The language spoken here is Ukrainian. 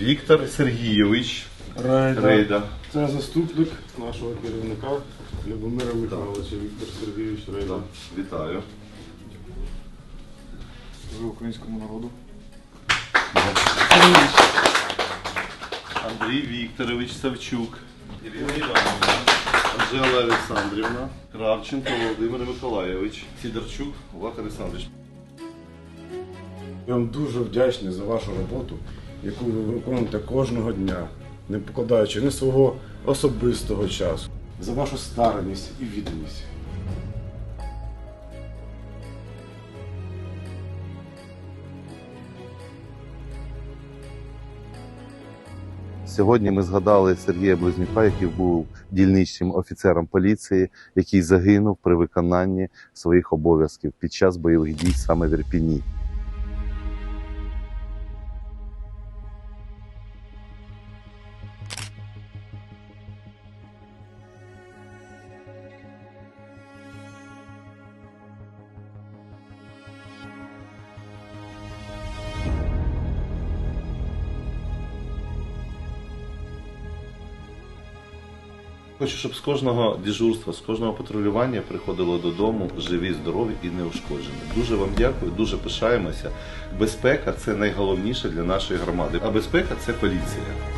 Віктор Сергійович Рейда. Рейда. Це заступник нашого керівника Любомира Михайловича Віктор Сергійович Рейда. Вітаю. Ви українському народу. Андрій Вікторович Савчук. Ірина Івановна. Анжела Олександрівна. Кравченко Володимир Миколайович. Сідорчук Влад Олександрович. Я вам дуже вдячний за вашу роботу, яку ви виконуєте кожного дня, не покладаючи ні свого особистого часу, за вашу старанність і відданість. Сьогодні ми згадали Сергія Близнюка, який був дільничним офіцером поліції, який загинув при виконанні своїх обов'язків під час бойових дій саме в Ірпіні. Хочу, щоб з кожного дежурства, з кожного патрулювання приходило додому живі, здорові і неушкоджені. Дуже вам дякую, дуже пишаємося. Безпека це найголовніше для нашої громади. А безпека це поліція.